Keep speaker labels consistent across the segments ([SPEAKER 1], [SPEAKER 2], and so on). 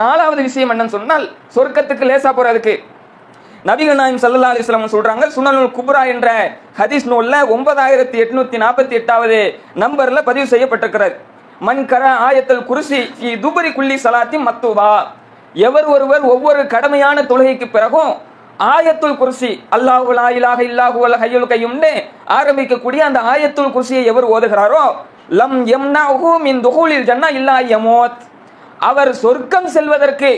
[SPEAKER 1] நாலாவது விஷயம் என்னன்னு சொன்னால் சொர்க்கத்துக்கு லேசா போறதுக்கு. நபிகள் நாயம் சல்லா அலிஸ்லாம் சொல்றாங்க சுனலுல் குப்ரா என்ற ஹதீஸ் நூல்ல ஒன்பதாயிரத்தி எட்நூத்தி நாற்பத்தி எட்டாவது நம்பர்ல பதிவு செய்யப்பட்டிருக்கிறார் மண் கர ஆயத்தல் குருசி துபரி குள்ளி சலாத்தி மத்துவா எவர் ஒருவர் ஒவ்வொரு கடமையான தொழுகைக்கு பிறகும் ஆயத்துல் குருசி அல்லாஹு இலாக இல்லாஹு வல் ஹய்யுல் கய்யும்னு ஆரம்பிக்கக்கூடிய அந்த ஆயத்துல் குருசியை எவர் ஓதுகிறாரோ? லம் யம்னஹு மின் துஹூலில் ஜன்னா இல்லா யமோத். அவர் சொர்க்கம் செல்வதற்கு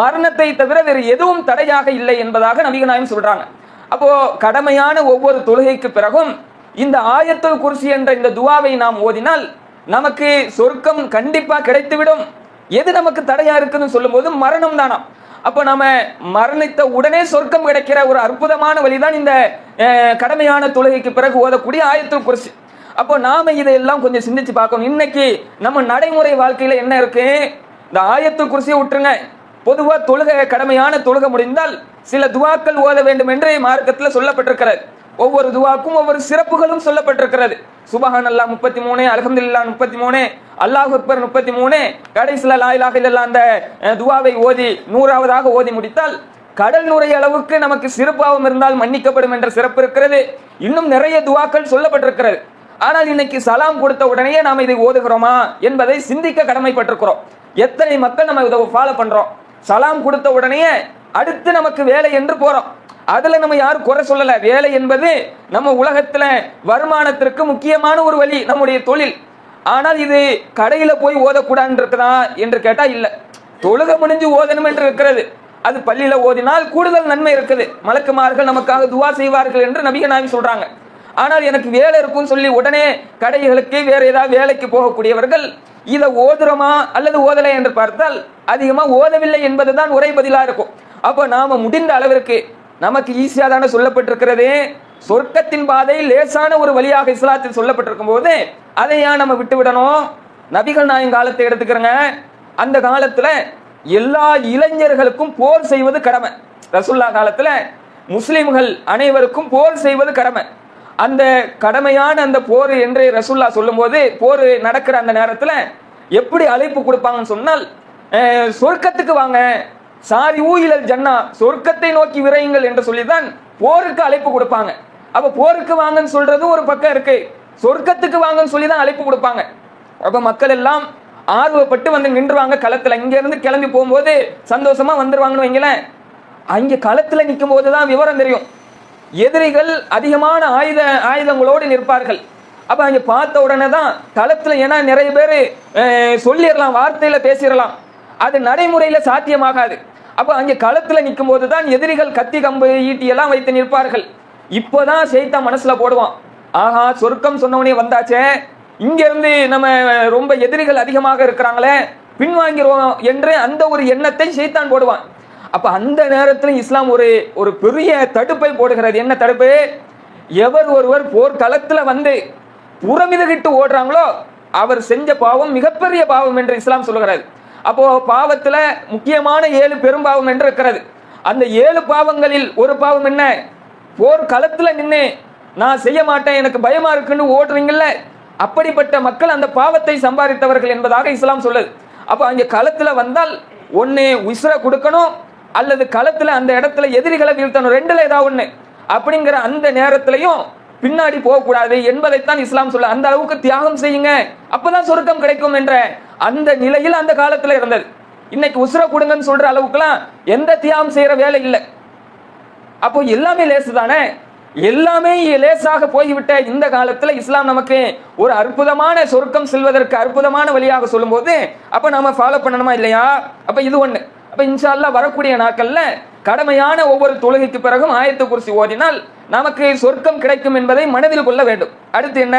[SPEAKER 1] மரணத்தை தவிர வேறு எதுவும் தடையாக இல்லை என்பதாக நபிகள் சொல்றாங்க. அப்போ கடமையான ஒவ்வொரு தொழுகைக்கு பிறகும் இந்த ஆயத்துல் குர்சி என்ற இந்த துவாவை நாம் ஓதினால் நமக்கு சொர்க்கம் கண்டிப்பா கிடைத்துவிடும். எது நமக்கு தடையா இருக்குன்னு சொல்லும்போது மரணம் தானாம். அப்போ நம்ம மரணித்த உடனே சொர்க்கம் கிடைக்கிற ஒரு அற்புதமான வழிதான் இந்த கடமையான தொழுகைக்கு பிறகு ஓதக்கூடிய ஆயத்துல் குர்சி. அப்போ நாம இதையெல்லாம் கொஞ்சம் சிந்திச்சு பார்க்கணும். இன்னைக்கு நம்ம நடைமுறை வாழ்க்கையில என்ன இருக்கு? இந்த ஆயத்து குருசியை விட்டுருங்க. பொதுவா தொழுகை கடமையான தொழுகை முடிந்தால் சில துவாக்கள் ஓத வேண்டும் என்று மார்க்கத்தில் சொல்லப்பட்டிருக்கிறது. ஒவ்வொரு துவாக்கும் ஒவ்வொரு சிறப்புகளும் சொல்லப்பட்டிருக்கிறது. சுபஹான் அல்லாஹ் முப்பத்தி மூணு அல்ஹம்துலில்லா முப்பத்தி மூணு அல்லாஹ் அக்பர் முப்பத்தி மூணு கடைசியில் லாயிலாக இலாஹ அந்த துவாவை ஓதி நூறாவதாக ஓதி முடித்தால் கடல் நுரை அளவுக்கு நமக்கு சிறப்பாகவும் இருந்தால் மன்னிக்கப்படும் என்ற சிறப்பு இருக்கிறது. இன்னும் நிறைய துவாக்கள் சொல்லப்பட்டிருக்கிறது. ஆனால் இன்னைக்கு சலாம் கொடுத்த உடனே நாம் இதை ஓதுகிறோமா என்பதை சிந்திக்க கடமைப்பட்டிருக்கிறோம். எத்தனை மக்கள் நம்ம இதை ஃபாலோ பண்ணுறோம் சலாம் கொடுத்த உடனே அடுத்து நமக்கு வேலை என்று போகிறோம் அதில் நம்ம யாரும் குறை சொல்லலை. வேலை என்பது நம்ம உலகத்தில் வருமானத்திற்கு முக்கியமான ஒரு வழி நம்முடைய தொழில். ஆனால் இது கடையில் போய் ஓதக்கூடாதுன்னு இருக்குதா என்று கேட்டால் இல்லை. தொழுக முடிஞ்சு ஓதணும் என்று இருக்கிறது. அது பள்ளியில் ஓதினால் கூடுதல் நன்மை இருக்குது. மலக்குமார்கள் நமக்காக துவா செய்வார்கள் என்று நபிக நாயகம் சொல்கிறாங்க ஆனால் எனக்கு வேலை இருக்கும்னு சொல்லி உடனே கடைகளுக்கு வேற ஏதாவது வேலைக்கு போகக்கூடியவர்கள் இதை ஓதுறோமா அல்லது ஓதலை என்று பார்த்தால் அதிகமா ஓதவில்லை என்பது தான் உரை பதிலா இருக்கும். அப்போ நாம முடிந்த அளவிற்கு நமக்கு ஈஸியா தானே சொல்லப்பட்டிருக்கிறது சொர்க்கத்தின் பாதை லேசான ஒரு வழியாக இஸ்லாத்தில் சொல்லப்பட்டிருக்கும் போது அதை ஏன் நம்ம விட்டுவிடணும்? நபிகள் நாயன் காலத்தை எடுத்துக்கிறோங்க. அந்த காலத்துல எல்லா இளைஞர்களுக்கும் போர் செய்வது கடமை. ரசுல்லா காலத்துல முஸ்லிம்கள் அனைவருக்கும் போர் செய்வது கடமை. அந்த கடமையான அந்த போர் என்று ரசுல்லா சொல்லும்போது போர் நடக்கிற அந்த நேரத்தில் எப்படி அழைப்பு கொடுப்பாங்கன்னு சொன்னால் சொர்க்கத்துக்கு வாங்க. சாரி ஊயிலல் ஜன்னா சொர்க்கத்தை நோக்கி விரையுங்கள் என்று சொல்லிதான் போருக்கு அழைப்பு கொடுப்பாங்க. அப்ப போருக்கு வாங்கன்னு சொல்றது ஒரு பக்கம் இருக்கு. சொர்க்கத்துக்கு வாங்கன்னு சொல்லி தான் அழைப்பு கொடுப்பாங்க. அப்ப மக்கள் எல்லாம் ஆர்வப்பட்டு வந்து நின்றுவாங்க களத்துல. இங்க இருந்து கிளம்பி போகும்போது சந்தோஷமா வந்துருவாங்கன்னு வைங்களேன். அங்க களத்துல நிற்கும் போதுதான் விவரம் தெரியும். எதிரிகள் அதிகமான ஆயுத ஆயுதங்களோடு நிற்பார்கள். அப்ப அங்க பார்த்த உடனே தான் களத்துல ஏன்னா நிறைய பேர் சொல்லிடலாம் வார்த்தையில பேசிடலாம் அது நடைமுறையில சாத்தியமாகாது. அப்ப அங்க களத்துல நிற்கும் போது தான் எதிரிகள் கத்தி கம்பு ஈட்டி எல்லாம் வைத்து நிற்பார்கள். இப்போதான் செய்தா மனசுல போடுவான். ஆஹா சொர்க்கம் சொன்னவனே வந்தாச்சே. இங்க இருந்து நம்ம ரொம்ப எதிரிகள் அதிகமாக இருக்கிறாங்களே பின்வாங்கிடுவோம் என்று அந்த ஒரு எண்ணத்தை செய்தான் போடுவான். அப்போ அந்த நேரத்தில் இஸ்லாம் ஒரு ஒரு பெரிய தடுப்பை போடுகிறது. என்ன தடுப்பு? எவர் ஒருவர் போர்க்களத்தில் வந்து புறமிதகிட்டு ஓடுறாங்களோ அவர் செஞ்ச பாவம் மிகப்பெரிய பாவம் என்று இஸ்லாம் சொல்லுகிறது. அப்போ பாவத்தில் முக்கியமான ஏழு பெரும்பாவம் என்று இருக்கிறது. அந்த ஏழு பாவங்களில் ஒரு பாவம் என்ன? போர்க்களத்தில் நின்று நான் செய்ய மாட்டேன் எனக்கு பயமா இருக்குன்னு ஓடுறீங்கல்ல? அப்படிப்பட்ட மக்கள் அந்த பாவத்தை சம்பாதித்தவர்கள் என்பதாக இஸ்லாம் சொல்லுது. அப்போ அங்கே களத்தில் வந்தால் ஒன்று உசுரை கொடுக்கணும் அல்லது களத்தில் அந்த இடத்துல எதிரிகளை வீழ்த்தணும். ரெண்டுல ஏதாவது ஒன்று அப்படிங்கிற அந்த நேரத்திலையும் பின்னாடி போகக்கூடாது என்பதைத்தான் இஸ்லாம் சொல்ல அந்த அளவுக்கு தியாகம் செய்யுங்க. அப்பதான் சொருக்கம் கிடைக்கும் என்ற அந்த நிலையில் அந்த காலத்தில் இருந்தது. இன்னைக்கு உசுர கொடுங்கன்னு சொல்ற அளவுக்குலாம் எந்த தியாகம் செய்யற வேலை இல்லை. அப்போ எல்லாமே லேசு தானே? எல்லாமே லேசாக போய்விட்ட இந்த காலத்துல இஸ்லாம் நமக்கு ஒரு அற்புதமான சொர்க்கம் செல்வதற்கு அற்புதமான வழியாக சொல்லும்போது அப்ப நாம ஃபாலோ பண்ணணுமா இல்லையா? அப்ப இது ஒண்ணு. அப்போ இன்ஷால்லா வரக்கூடிய நாட்கள்ல கடமையான ஒவ்வொரு தொழுகைக்கு பிறகும் ஆயத்து குறிச்சி ஓதினால் நமக்கு சொர்க்கம் கிடைக்கும் என்பதை மனதில் கொள்ள வேண்டும். அடுத்து என்ன?